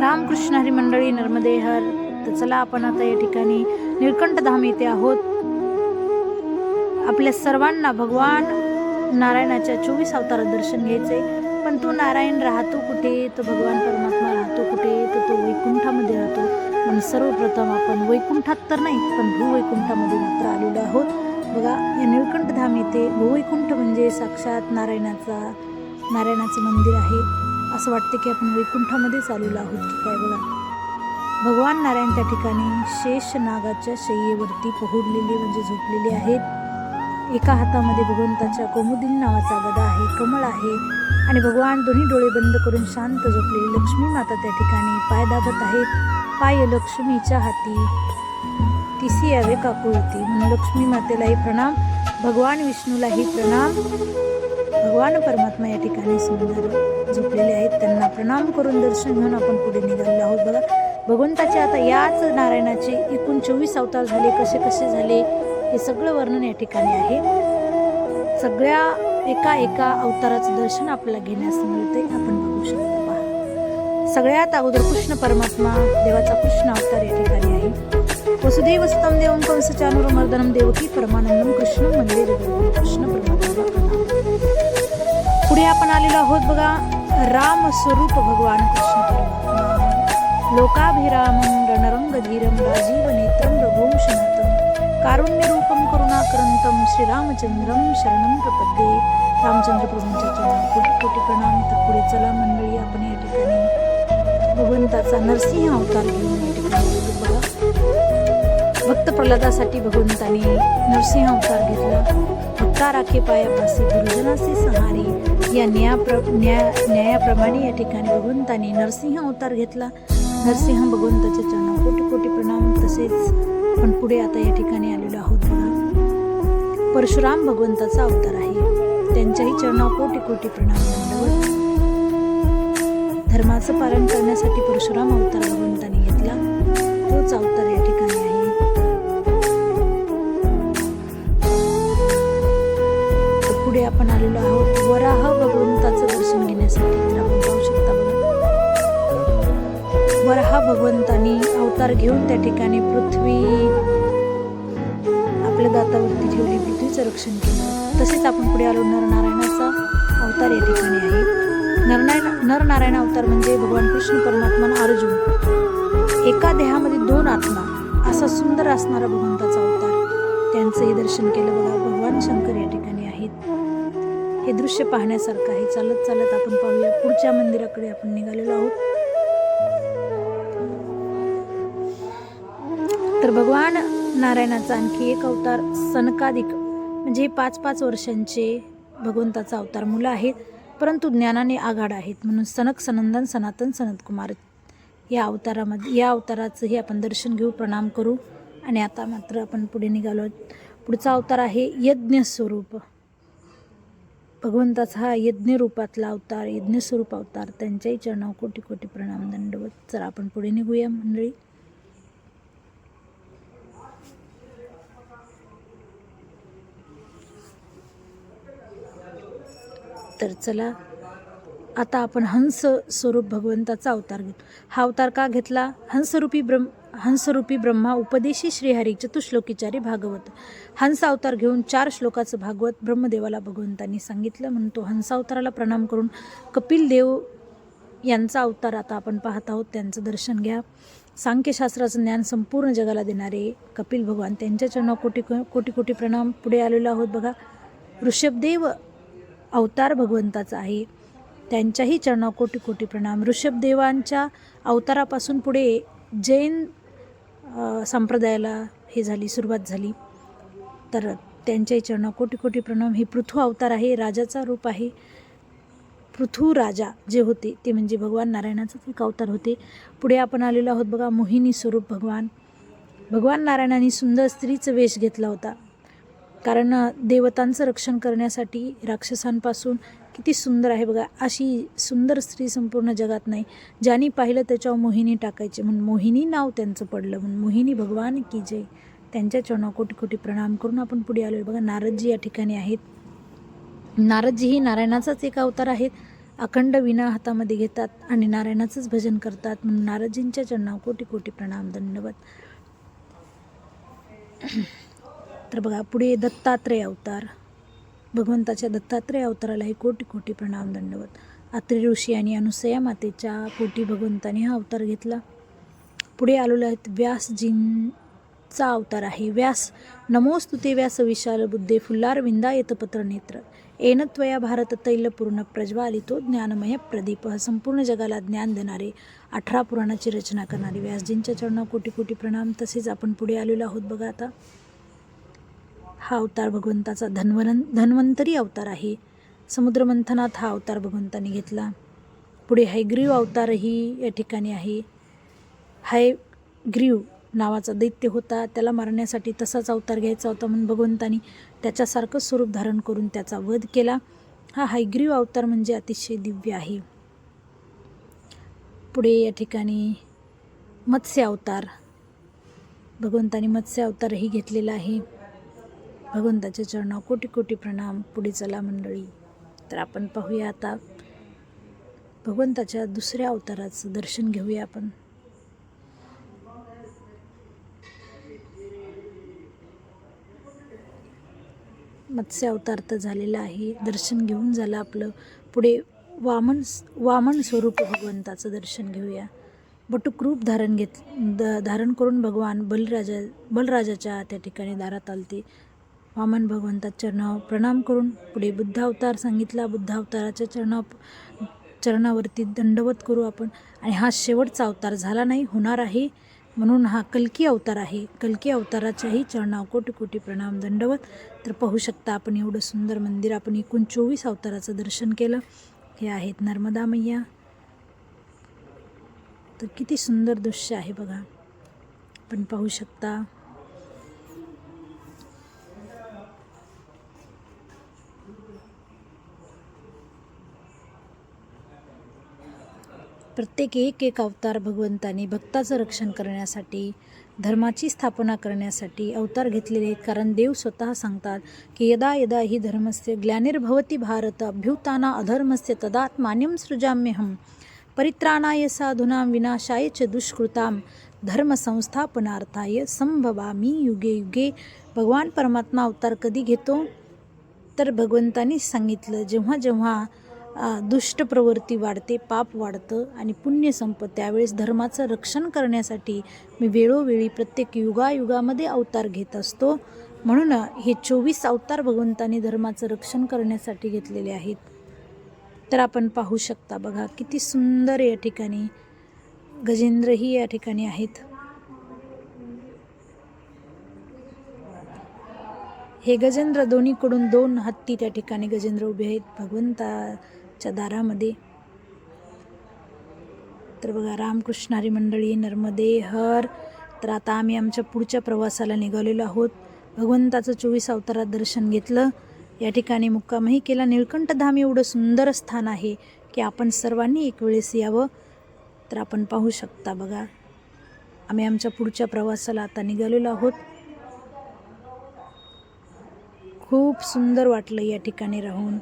रामकृष्ण हरी मंडळी नर्मदे हर. तर चला आपण आता या ठिकाणी निळकंठधाम येथे आहोत. आपल्या सर्वांना भगवान नारायणाच्या चोवीस अवतारात दर्शन घ्यायचे पण तो नारायण राहतो कुठे? तो भगवान परमात्मा राहतो कुठे? तर तो वैकुंठामध्ये राहतो. म्हणून सर्वप्रथम आपण वैकुंठात तर नाही पण भूवैकुंठामध्ये मात्र आलेलो आहोत. बघा या निळकंठधाम येथे भूवैकुंठ म्हणजे साक्षात नारायणाचा नारायणाचं मंदिर आहे. असं वाटतं की आपण वैकुंठामध्येच आलेलो आहोत की काय बघा. भगवान नारायण त्या ठिकाणी शेष नागाच्या शय्येवरती पहुडलेले म्हणजे झोपलेले आहेत. एका हातामध्ये भगवंताच्या कौमुदीन नावाचा गदा आहे कमळ आहे आणि भगवान दोन्ही डोळे बंद करून शांत झोपलेली लक्ष्मी माता त्या ठिकाणी पाय दाबत आहेत. पाय लक्ष्मीच्या हाती. तिसी यावे काकुळती म्हणून लक्ष्मी मातेलाही प्रणाम भगवान विष्णूलाही प्रणाम. भगवान परमात्मा या ठिकाणी सुंदर झोपलेले आहेत. त्यांना प्रणाम करून दर्शन घेऊन आपण पुढे निघालेलो आहोत. बघा भगवंताचे आता याच नारायणाचे एकूण चोवीस अवतार झाले कसे कसे झाले हे सगळं वर्णन या ठिकाणी आहे. सगळ्या एका एका अवताराचं दर्शन आपल्याला घेण्यास मिळते आपण बघू शकतो पहा. सगळ्यात अगोदर कृष्ण परमात्मा देवाचा कृष्ण अवतार या ठिकाणी आहे. वसुदेव सुतम देवम कंसचानुरमर्दनम देवकी परमानंदम कृष्ण मंदिर कृष्ण परमात्मा पुढे आपण आलेलो आहोत बघा राम स्वरूप भगवान कृष्ण परमात्मा. लोकाभिरामं रणरंगधीरं राजीव नेत्रं रघुवंशनाथं कारुण्यरूपं करुणाकरंतं श्रीरामचंद्रं शरणम प्रपद्ये. रामचंद्र प्रभूंच्या चरणी कोटी कोटी प्रणाम. तर पुढे चला मंडळी आपण या ठिकाणी भगवंताचा नरसिंह अवतार घेऊन या ठिकाणी बघा. भक्त प्रल्हादासाठी भगवंताने नरसिंह अवतार घेतला. भक्ता राखे पायापासी दुर्जनाचे सहारे. या न्यायाप्र न्याय न्यायाप्रमाणे या ठिकाणी भगवंताने नरसिंह अवतार घेतला. नरसिंह भगवंताच्या चरणा कोटी कोटी प्रणाम. तसेच पण पुढे आता या ठिकाणी आलेलो आहोत बघा. परशुराम भगवंताचा अवतार आहे. त्यांच्याही चरणा कोटी कोटी प्रणाम दंडवत धर्माचं पालन करण्यासाठी परशुराम अवतार भगवंताने घेतला. तोच अवतार पुढे आपण आलेलो आहोत. वराह भगवंताचं दर्शन घेण्यासाठी तर आपण पाहू शकता बघा. वराह भगवंतानी अवतार घेऊन त्या ठिकाणी पृथ्वी आपल्या दातावरती ठेवली पृथ्वीचं रक्षण केलं. तसेच आपण पुढे आलो नरनारायणाचा अवतार या ठिकाणी आहे. नरनारायण नरनारायण अवतार म्हणजे भगवान कृष्ण परमात्मा अर्जुन. एका देहामध्ये दोन आत्मा असा सुंदर असणारा भगवंताचा अवतार. त्यांचंही दर्शन केलं बघा. भगवान शंकर या ठिकाणी आहेत. हे दृश्य पाहण्यासारखं आहे. चालत चालत आपण पाहूया. पुढच्या मंदिराकडे आपण निघालेलो आहोत. तर भगवान नारायणाचा आणखी एक अवतार सनकादिक म्हणजे पाच पाच वर्षांचे भगवंताचा अवतार मुलं आहेत. परंतु ज्ञानाने आघाड आहेत. म्हणून सनक सनंदन सनातन सनत कुमार या अवतारामध्ये या अवताराचंही आपण दर्शन घेऊ प्रणाम करू. आणि आता मात्र आपण पुढे निघालो आहोत. पुढचा अवतार आहे यज्ञ स्वरूप भगवंताचा हा यज्ञ रूपातला अवतार यज्ञ स्वरूप अवतार त्यांच्याही चरणावर कोटी कोटी प्रणाम दंडवत. चला आपण पुढे निघूया मंडळी. तर चला आता आपण हंस स्वरूप भगवंताचा अवतार घेतो. हा अवतार का घेतला? हंसरूपी ब्रह्म हंसरूपी ब्रह्मा उपदेशी श्रीहरी चतुश्लोकीचारी भागवत. हंस अवतार घेऊन चार श्लोकाचं भागवत ब्रह्मदेवाला भगवंतांनी सांगितलं. म्हणून तो अवताराला प्रणाम करून कपिल देव यांचा अवतार आता आपण पाहत आहोत. त्यांचं दर्शन घ्या. सांख्यशास्त्राचं ज्ञान संपूर्ण जगाला देणारे कपिल भगवान. त्यांच्या चरणा कोटी कोटी कोटी प्रणाम पुढे आलेलो आहोत बघा. ऋषभदेव अवतार भगवंताचा आहे. त्यांच्याही चरणा कोटी कोटी प्रणाम. ऋषभदेवांच्या अवतारापासून पुढे जैन संप्रदायाला हे झाली सुरुवात झाली. तर त्यांच्या चरणा कोटी कोटी प्रणाम. हे पृथू अवतार आहे राजाचा रूप आहे. पृथू राजा जे होते ते म्हणजे भगवान नारायणाचाच एक अवतार होते. पुढे आपण आलेलो आहोत बघा मोहिनी स्वरूप भगवान. भगवान नारायणाने सुंदर स्त्रीचं वेश घेतला होता. कारण देवतांचं रक्षण करण्यासाठी राक्षसांपासून किती सुंदर आहे बघा. अशी सुंदर स्त्री संपूर्ण जगात नाही. ज्यांनी पाहिलं त्याच्यावर मोहिनी टाकायचे. म्हणून मोहिनी नाव त्यांचं पडलं. म्हणून मोहिनी भगवान की जय. त्यांच्या चरणावर कोटी कोटी प्रणाम करून आपण पुढे आलो बघा नारदजी या ठिकाणी आहेत. नारदजी ही नारायणाचाच एक अवतार आहेत. अखंड विना हातामध्ये घेतात आणि नारायणाचंच भजन करतात. म्हणून नारदजींच्या चरणावर कोटी कोटी प्रणाम. धन्यवाद. तर बघा पुढे दत्तात्रय अवतार. भगवंताच्या दत्तात्रय अवतारालाही कोटी कोटी प्रणाम दंडवत. आत्री ऋषी आणि अनुसया मातेच्या पोटी भगवंताने हा अवतार घेतला. पुढे आलेला आहेत व्यासजींचा अवतार आहे. व्यास नमोस्तुते व्यास विशाल बुद्धे फुल्लार विंदा येत पत्र नेत्र. एनत्वया भारत भारत तैलपूर्ण प्रज्वालितो ज्ञानमय प्रदीप संपूर्ण जगाला ज्ञान देणारे अठरा पुराणाची रचना करणारे व्यासजींच्या चरणा कोटी कोटी प्रणाम. तसेच आपण पुढे आलेलो आहोत बघा आता. हा अवतार भगवंताचा धन्वन धन्वंतरी अवतार आहे. समुद्रमंथनात हा अवतार भगवंताने घेतला. पुढे हायग्रीव अवतारही या ठिकाणी आहे. हाय ग्रीव नावाचा दैत्य होता. त्याला मारण्यासाठी तसाच अवतार घ्यायचा होता म्हणून भगवंतानी त्याच्यासारखं स्वरूप धारण करून त्याचा वध केला. हा हायग्रीव अवतार म्हणजे अतिशय दिव्य आहे. पुढे या ठिकाणी मत्स्य अवतार. भगवंतानी मत्स्य अवतारही घेतलेला आहे. भगवंताच्या चरणावर कोटी कोटी प्रणाम पुढे चला मंडळी. तर आपण पाहूया आता भगवंताच्या दुसऱ्या अवताराचं दर्शन घेऊया आपण. मत्स्य अवतार तर झालेला आहे. दर्शन घेऊन झालं आपलं. पुढे वामन वामन स्वरूप भगवंताचं दर्शन घेऊया. बटुक रूप धारण घेत द धारण करून भगवान बलराजा बलराजाच्या त्या ठिकाणी दारात आलते. वामन भगवंतात चरणावर प्रणाम करून पुढे बुद्धावतार सांगितला. बुद्धावताराच्या चरणा चरणावरती दंडवत करू आपण. आणि हा शेवटचा अवतार झाला नाही होणार आहे. म्हणून हा कलकी अवतार आहे. कल्की अवताराच्याही चरणाव कोटी कोटी प्रणाम दंडवत. तर पाहू शकता आपण एवढं सुंदर मंदिर. आपण एकूण चोवीस अवताराचं दर्शन केलं. हे आहेत नर्मदा मैया. तर किती सुंदर दृश्य आहे बघा. आपण पाहू शकता. प्रत्येक एक एक अवतार भगवंताने भक्ताचं रक्षण करण्यासाठी धर्माची स्थापना करण्यासाठी अवतार घेतलेले आहेत. कारण देव स्वतः सांगतात की यदा यदा ही धर्मस्य ग्लानिर्भवती भारत अभ्युताना अधर्मस्य तदात्मान्यम सृजाम्यहम परित्राणाय साधूनां विनाशाय च दुष्कृतां धर्मसंस्थापनार्थाय संभवामी युगे युगे. भगवान परमात्मा अवतार कधी घेतो? तर भगवंतांनी सांगितलं जेव्हा जेव्हा दुष्ट प्रवृत्ती वाढते पाप वाढतं आणि पुण्य संपत. त्यावेळेस धर्माचं रक्षण करण्यासाठी मी वेळोवेळी प्रत्येक युगायुगामध्ये अवतार घेत असतो. म्हणून हे चोवीस अवतार भगवंतांनी धर्माचं रक्षण करण्यासाठी घेतलेले आहेत. तर आपण पाहू शकता बघा किती सुंदर या ठिकाणी गजेंद्रही या ठिकाणी आहेत. हे गजेंद्र दोन्हीकडून दोन हत्ती त्या ठिकाणी गजेंद्र उभे आहेत. भगवंता भगवंताच्या दारामध्ये. तर बघा रामकृष्णारी मंडळी नर्मदे हर. तर आता आम्ही आमच्या पुढच्या प्रवासाला निघालेलो आहोत. भगवंताचं चोवीस अवतारात दर्शन घेतलं. या ठिकाणी मुक्कामही केला. निळकंठधाम एवढं सुंदर स्थान आहे की आपण सर्वांनी एक वेळेस यावं. तर आपण पाहू शकता बघा. आम्ही आमच्या पुढच्या प्रवासाला आता निघालेलो आहोत. खूप सुंदर वाटलं या ठिकाणी राहून.